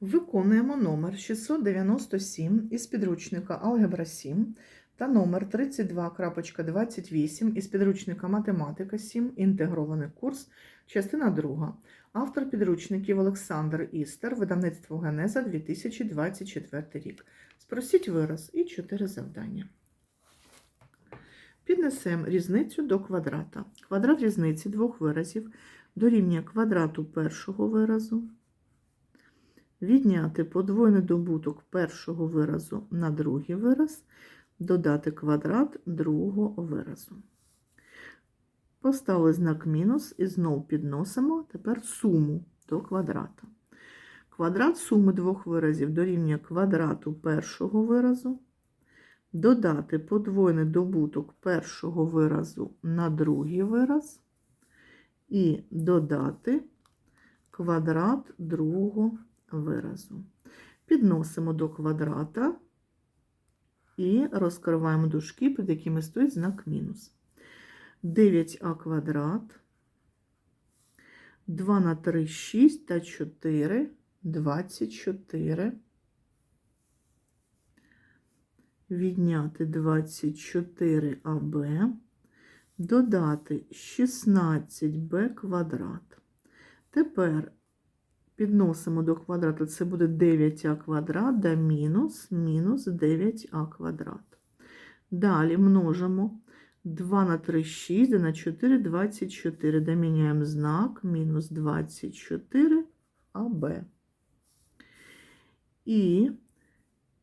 Виконуємо номер 697 із підручника Алгебра 7 та номер 32.28 із підручника Математика 7. Інтегрований курс, частина 2. Автор підручників Олександр Істер, видавництво Генеза 2024 рік. Спросіть вираз і 4 завдання. Піднесемо різницю до квадрата. Квадрат різниці двох виразів дорівнює квадрату першого виразу. Відняти подвойний добуток першого виразу на другий вираз, додати квадрат другого виразу. Поставили знак мінус і знов підносимо тепер суму до квадрата. Квадрат суми двох виразів дорівнює квадрату першого виразу, додати подвойний добуток першого виразу на другий вираз і додати квадрат другого виразу. Підносимо до квадрата і розкриваємо дужки, під якими стоїть знак мінус. 9а квадрат, 2 на 3 6 та 4 24. Відняти 24аб, додати 16b квадрат. Тепер підносимо до квадрата, це буде 9а квадрат, да мінус, мінус 9а квадрат. Далі множимо 2 на 3, 6, на 4, 24. Доміняємо знак, мінус 24 АБ. І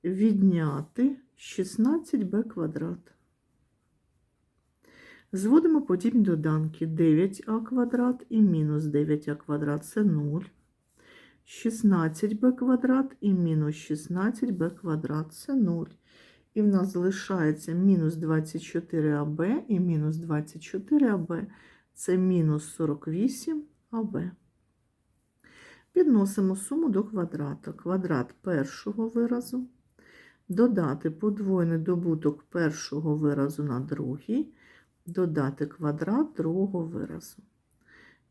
відняти 16b квадрат. Зводимо подібні доданки 9а квадрат і мінус 9а квадрат це 0. 16b квадрат і мінус 16b квадрат це 0. І в нас залишається мінус 24аб і мінус 24аб це мінус 48аб. Підносимо суму до квадрата. Квадрат першого виразу. Додати подвойний добуток першого виразу на другий, додати квадрат другого виразу.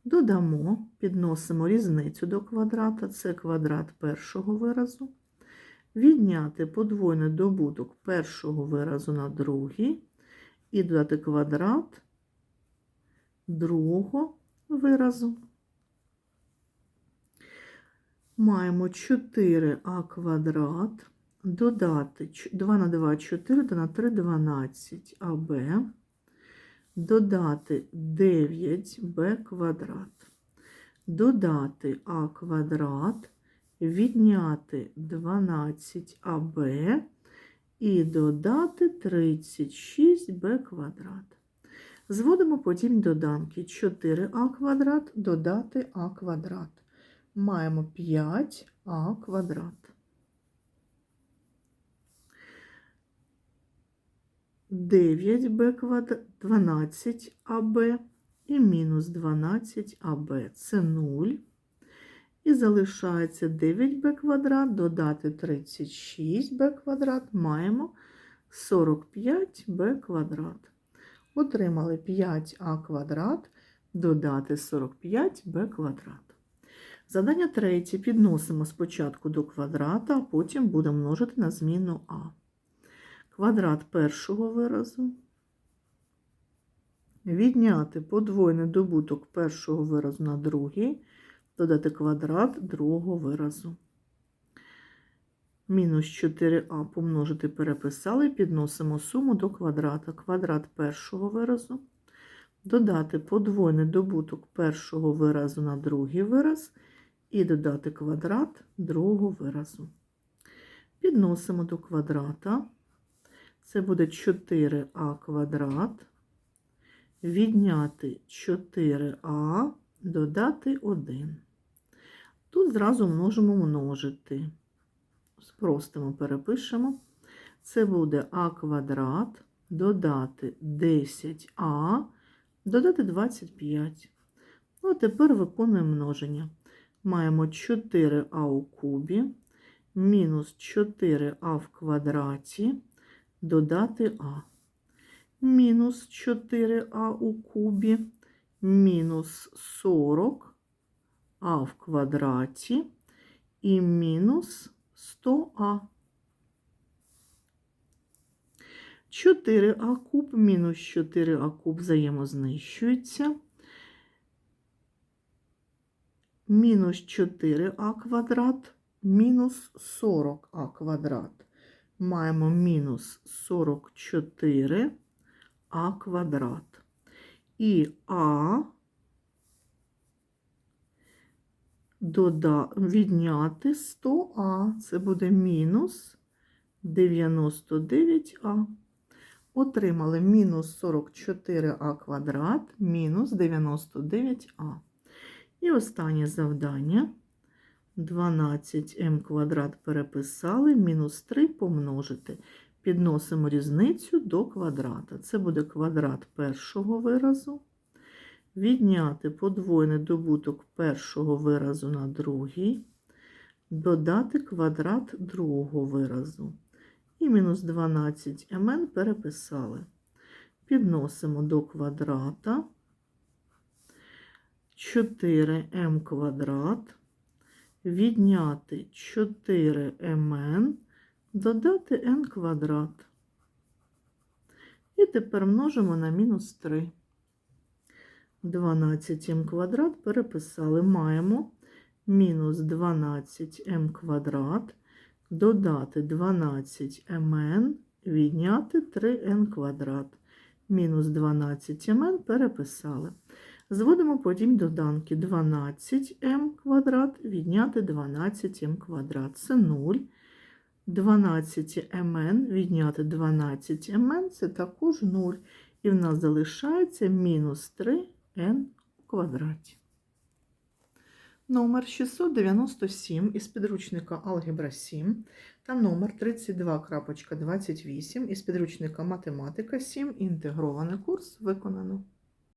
Додамо, підносимо різницю до квадрата, це квадрат першого виразу. Відняти подвойний добуток першого виразу на другий і додати квадрат другого виразу. Маємо 4а квадрат, додати 2 на 2 4, та на 3 12 АБ додати 9b квадрат, додати а квадрат, відняти 12аб і додати 36b квадрат. Зводимо подібні доданки 4а квадрат додати а квадрат. Маємо 5а квадрат. 9b квадрат, 12аб і мінус 12аб. Це 0. І залишається 9b квадрат, додати 36b квадрат, маємо 45b квадрат. Отримали 5а квадрат, додати 45b квадрат. Задання третє. Підносимо спочатку до квадрата, а потім будемо множити на зміну а квадрат першого виразу, відняти подвойний добуток першого виразу на другий, додати квадрат другого виразу. Мінус 4а помножити переписали, підносимо суму до квадрата. Квадрат першого виразу, додати подвойний добуток першого виразу на другий вираз і додати квадрат другого виразу. Підносимо до квадрата. Це буде 4а квадрат, відняти 4а, додати 1. Тут зразу множимо множити. Спростимо, перепишемо. Це буде а квадрат, додати 10а, додати 25. Ну, а тепер виконуємо множення. Маємо 4а у кубі, мінус 4а в квадраті додати А. Мінус 4а у кубі, мінус 40 а в квадраті і мінус 100а. 4а куб мінус 4а куб взаємознищуються. Мінус 4а квадрат мінус 40а квадрат. Маємо мінус 44а квадрат. І а дода, відняти 100а. Це буде мінус 99а. Отримали мінус 44а квадрат мінус 99а. І останнє завдання. 12m квадрат переписали, мінус 3 помножити. Підносимо різницю до квадрата. Це буде квадрат першого виразу. Відняти подвоєний добуток першого виразу на другий. Додати квадрат другого виразу. І мінус 12 мн переписали. Підносимо до квадрата 4m квадрат, відняти 4mn, додати n квадрат. І тепер множимо на мінус 3. 12m квадрат переписали. Маємо мінус 12m квадрат, додати 12mn, відняти 3n квадрат. Мінус 12mn переписали. Зводимо потім доданки 12m квадрат відняти 12m квадрат. Це 0. 12mn відняти 12mn це також 0. І в нас залишається мінус 3n у квадраті. Номер 697 із підручника Алгебра 7 та номер 32.28 із підручника Математика 7. Інтегрований курс виконано.